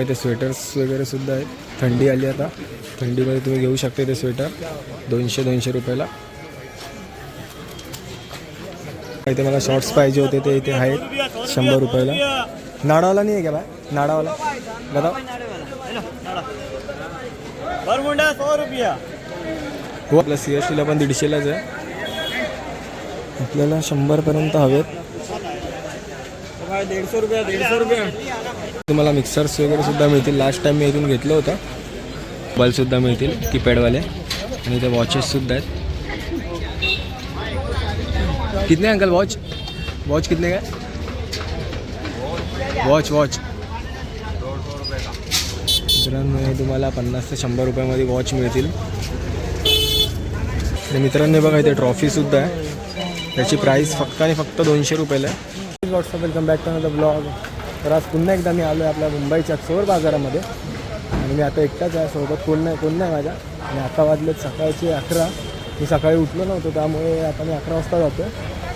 बघा इथे स्वेटर्स वगैरे सुद्धा आहेत. थंडी आली आता. थंडीमध्ये तुम्ही घेऊ शकता इथे स्वेटर दोनशे दोनशे रुपयाला. इथे मला शॉर्ट्स पाहिजे होते ते इथे आहेत. शंभर रुपयाला. नाडावाला नाही आहे का बाय नाडावाला. बघा हो आपल्या सी एस टीला पण दीडशेलाच आहे. आपल्याला शंभरपर्यंत हवेत. दीडशे रुपया दीडशे रुपया. तुम्हाला मिक्सर्स वगैरे सुद्धा मिळतील. लास्ट टाइम मी इथून घेतलं होतं. बल्बसुद्धा मिळतील कीपॅडवाले आणि ते वॉचेससुद्धा आहेत. कितने अंकल वॉच वॉच कितने काय वॉच वॉच मित्रांनो तुम्हाला पन्नास ते शंभर रुपयामध्ये वॉच मिळतील. आणि मित्रांनो बघा इथे ट्रॉफीसुद्धा आहे. त्याची प्राईस फक्त आणि फक्त दोनशे रुपयाला आहे. What's up welcome back to the blog तर आज पुन्हा एकदा मी आलो आहे आपल्या मुंबईच्या चोर बाजारामध्ये. आणि मी आता एकटाच आहे सोबत कोण नाही कोण नाही माझ्या. आणि आता वाजलेत सकाळचे अकरा. मी सकाळी उठलो नव्हतो त्यामुळे आता मी अकरा वाजता जातो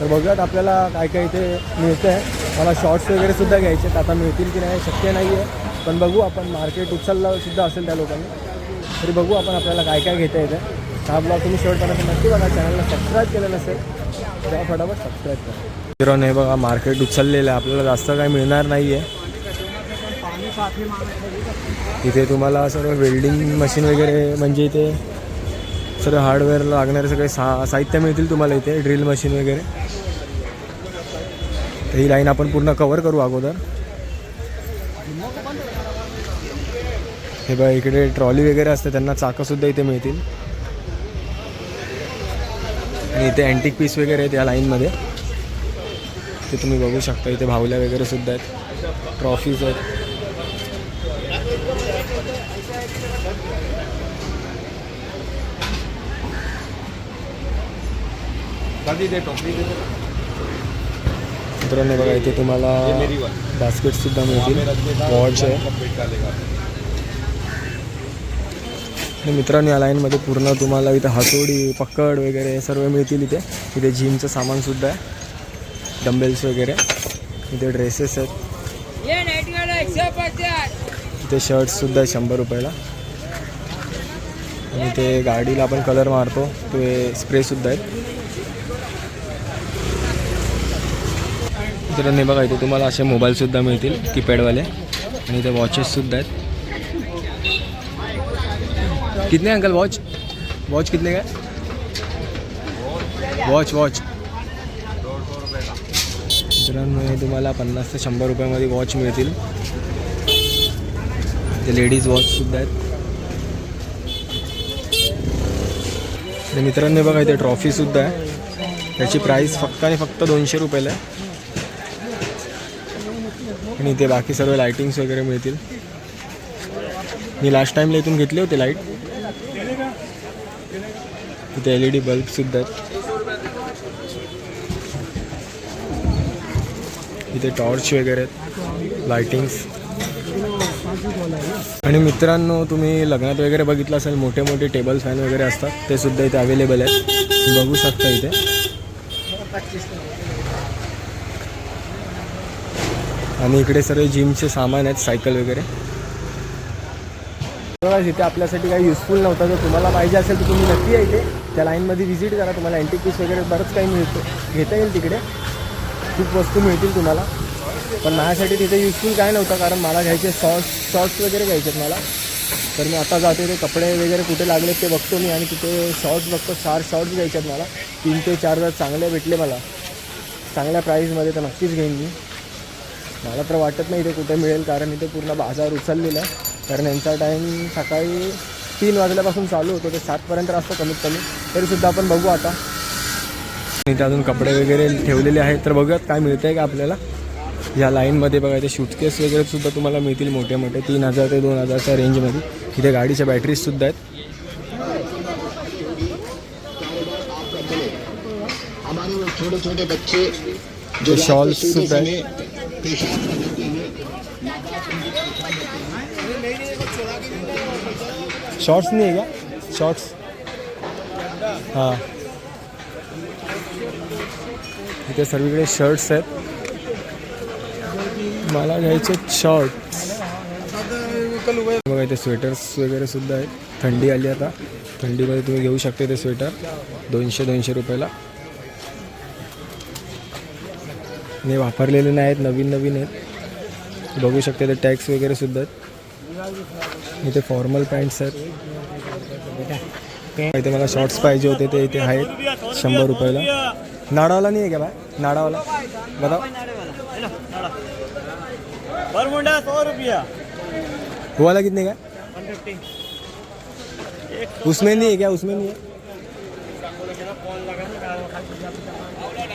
तर बघूयात आपल्याला काय काय इथे मिळतं आहे मला शॉर्ट्स वगैरे सुद्धा घ्यायचे आहेत. आता मिळतील की नाही शक्य नाही आहे पण बघू आपण मार्केट उचलला सुद्धा असेल त्या लोकांनी. तरी बघू आपण आपल्याला काय काय घेता येतं हा ब्लॉग तुम्ही शेवटपर्यंत नक्की बघा. चॅनलला सबस्क्राईब केलं नसेल तेव्हा फटाफट सबस्क्राईब करा. मित्रांनो हे बघा मार्केट उचललेलं आहे. आपल्याला जास्त काही मिळणार नाही आहे इथे तुम्हाला सर्व वेल्डिंग मशीन वगैरे म्हणजे इथे सर्व हार्डवेअर लागणारे सगळे सा साहित्य मिळतील तुम्हाला इथे ड्रिल मशीन वगैरे. तर ही लाईन आपण पूर्ण कवर करू अगोदर. हे बघा इकडे ट्रॉली वगैरे असते त्यांना चाकंसुद्धा इथे मिळतील. आणि इथे अँटिक पीस वगैरे आहेत या लाईनमध्ये ते तुम्ही बघू शकता इथे भावल्या वगैरे सुद्धा आहेत. ट्रॉफीज आहेत. मित्रांनो बघा इथे तुम्हाला बास्केटसुद्धा मिळतील. वॉच आहे मित्रांनो या लाईनमध्ये पूर्ण तुम्हाला इथे हातोडी पकड वगैरे सर्व मिळतील इथे. इथे जिमचं सामानसुद्धा आहे. डंबेल्स वगैरे. इथे ड्रेसेस आहेत. इथे शर्ट्ससुद्धा आहे शंभर रुपयाला. आणि ते गाडीला आपण कलर मारतो ते स्प्रेसुद्धा आहेत. मित्रांनो बघा इथे तुम्हाला असे मोबाईलसुद्धा मिळतील कीपॅडवाले आणि इथे वॉचेससुद्धा आहेत. कितने अंकल वॉच वॉच कितने का? वॉच वॉच मित्रांनो हे तुम्हाला पन्नास ते शंभर रुपयामध्ये वॉच मिळतील. ते लेडीज वॉचसुद्धा आहेत. मित्रांनो बघा इथे ट्रॉफीसुद्धा आहे. त्याची प्राईस फक्त आणि फक्त दोनशे रुपयाला आहे. आणि इथे बाकी सर्व लायटिंग्स वगैरे मिळतील. मी लास्ट टाईमला इथून घेतले होते लाइट इथे एल ई डी बल्बसुद्धा आहेत. इथे टॉर्च वगैरे आहेत लायटिंग्स आणि मित्रांनो तुम्ही लग्नात वगैरे बघितलं असेल मोठे मोठे टेबल फॅन वगैरे असतात ते सुद्धा इथे अवेलेबल आहेत. तुम्ही बघू शकता इथे. आणि इकडे सर्व जिमचे सामान आहेत सायकल वगैरे. इथे आपल्यासाठी काही युजफुल नव्हतं. जर तुम्हाला पाहिजे असेल तर तुम्ही नक्की या इथे. त्या लाईनमध्ये व्हिजिट करा. तुम्हाला अँटिक पीस वगैरे बरंच काही मिळतो. घेता येईल तिकडे. खूप वस्तू मिळतील तुम्हाला. पण माझ्यासाठी तिथे युजफुल काय नव्हतं कारण मला घ्यायचे शॉर्ट्स शॉर्ट्स वगैरे घ्यायचे आहेत मला. तर मी आता जाते ते कपडे वगैरे कुठे लागलेत ते बघतो मी आणि तिथे शॉर्ट्स बघतो चार शॉर्ट्स घ्यायचे आहेत मला. तीन ते चार जर चांगले भेटले मला. चांगल्या प्राईजमध्ये तर नक्कीच घेईन मी. मला तर वाटत नाही इथे कुठे मिळेल कारण इथे पूर्ण बाजार उचललेला आहे. कारण यांचा टाईम सकाळी तीन वाजल्यापासून चालू होतो ते सातपर्यंत असतं कमीत कमी. तरीसुद्धा आपण बघू आता. इथे अजून कपडे वगैरे ठेवलेले आहेत. तर बघूयात काय मिळतं आहे का आपल्याला. या लाईनमध्ये बघा इथे शूटकेस वगैरे सुद्धा तुम्हाला मिळतील मोठे मोठे तीन हजार ते दोन हजारच्या रेंजमध्ये इथे गाडीच्या बॅटरीजसुद्धा आहेत. छोटे छोटे बच्चे जे शॉल्स सुद्धा आहेत. शॉर्ट्स नाही आहे का? शॉर्ट्स हां. इथे सर्वीकडे शर्ट्स आहेत. मला घ्यायचे शॉर्ट्स बघा इथे स्वेटर्स वगैरे सुद्धा आहेत. थंडी आली आता. थंडीमध्ये तुम्ही घेऊ शकता ते स्वेटर दोनशे दोनशे रुपयाला. मी वापरलेले नाही आहेत नवीन नवीन आहेत. बघू शकता ते टॅक्स वगैरे सुद्धा आहेत. इथे फॉर्मल पॅन्ट्स आहेत. इथे मला शॉर्ट्स पाहिजे होते ते इथे आहेत. शंभर रुपयाला. नाडावाला नाही आहे का बाय नाडावाला? बताओ बरमुंडा सौ रुपया. वो वाला कितने का? उसमें नहीं है क्या? उसमें नहीं है?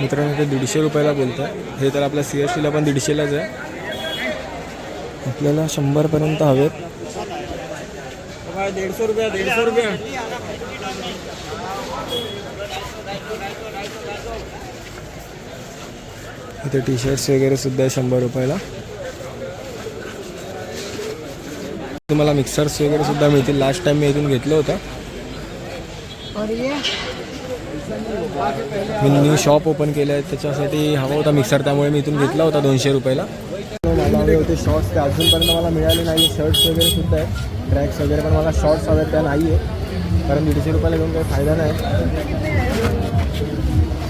मित्रांनो ते दीडशे रुपयाला बोलतं हे तर आपल्या सी एस टीला पण दीडशेलाच आहे. आपल्याला शंभरपर्यंत हवेत. डेढ़ सौ रुपया डेढ़ सौ रुपया? इथे टी शर्ट्स वगैरे सुद्धा आहे शंभर रुपयाला. तुम्हाला मिक्सर्स वगैरे सुद्धा मिळतील. लास्ट टाइम मी इथून घेतलं होतं. मी न्यू शॉप ओपन केलं आहे त्याच्यासाठी हवा होता मिक्सर त्यामुळे मी इथून घेतला होता दोनशे रुपयाला. मला हवे होते शॉर्ट्स ते अजूनपर्यंत मला मिळाले नाही आहे शर्ट्स वगैरे सुद्धा आहे ट्रॅक्स वगैरे पण मला शॉर्ट्स हवे त्या नाही आहे कारण दीडशे रुपयाला घेऊन काही फायदा नाही.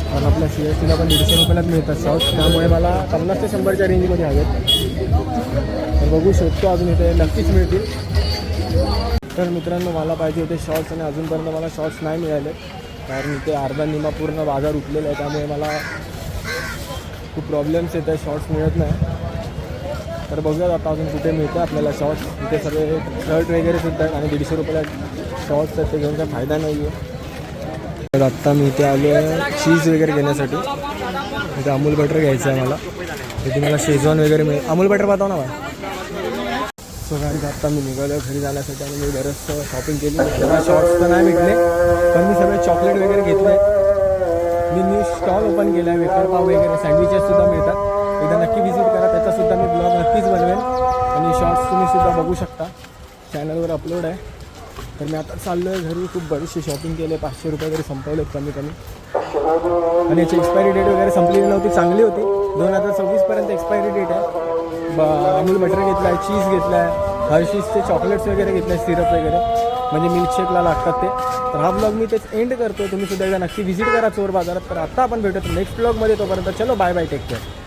कारण आपल्या सी एस टीला पण दीडशे रुपयालाच मिळतात शॉर्ट्स त्यामुळे मला पन्नास ते शंभरच्या रेंजमध्ये हवेत तर बघू शकतो अजून इथे. नक्कीच मिळतील. तर मित्रांनो मला पाहिजे होते शॉर्ट्स आणि अजूनपर्यंत मला शॉर्ट्स नाही मिळाले. कारण इथे अर्धा निमा पूर्ण बाजार उठलेला आहे. त्यामुळे मला खूप प्रॉब्लेम्स येत आहे शॉर्ट्स मिळत नाही. तर बघूयात आता अजून कुठे मिळतं आपल्याला शॉर्ट्स इथे सगळे शर्ट वगैरे सुद्धा आहेत आणि दीडशे रुपयाला शॉर्ट्स आहेत ते घेऊन काही फायदा नाही आहे तर आत्ता मी इथे आलो आहे चीज वगैरे घेण्यासाठी. इथे अमूल बटर घ्यायचं आहे मला. तिथे मला शेजवान वगैरे मिळेल. अमूल बटर पाहतो ना मला सो गाडी आत्ता मी निघालो घरी जाण्यासाठी आणि मी बरंच शॉपिंग केली. शॉर्ट्स तर नाही भेटले पण मी सगळे चॉकलेट वगैरे घेतले मी न्यू स्टॉल ओपन केला आहे वेफर पाव वगैरे सँडविचेस सुद्धा मिळतात. एकदा नक्की व्हिजिट करा त्याचासुद्धा मी ब्लॉग नक्कीच बनवेन. आणि शॉर्ट्स तुम्हीसुद्धा बघू शकता. चॅनलवर अपलोड आहे. तर मी आता चाललो आहे घरी खूप बरीचशी शॉपिंग केली आहे. पाचशे रुपये वगैरे संपवले कमी कमी आणि याची एक्सपायरी डेट वगैरे संपलेली नव्हती चांगली होती. दोन हजार सव्वीसपर्यंत एक्सपायरी डेट आहे. ब अमूल बटर घेतला आहे चीज घेतला आहे हर्षीजचे चॉकलेट्स वगैरे घेतले आहे सिरप वगैरे. म्हणजे मिल्कशेकला लागतात ते. तर हा ब्लॉग मी तेच एंड करतो तुम्ही सुद्धा एकदा नक्की व्हिजिट करा चोर बाजारात. तर आता आपण भेटतो नेक्स्ट ब्लॉगमध्ये तोपर्यंत चलो बाय बाय टेक केअर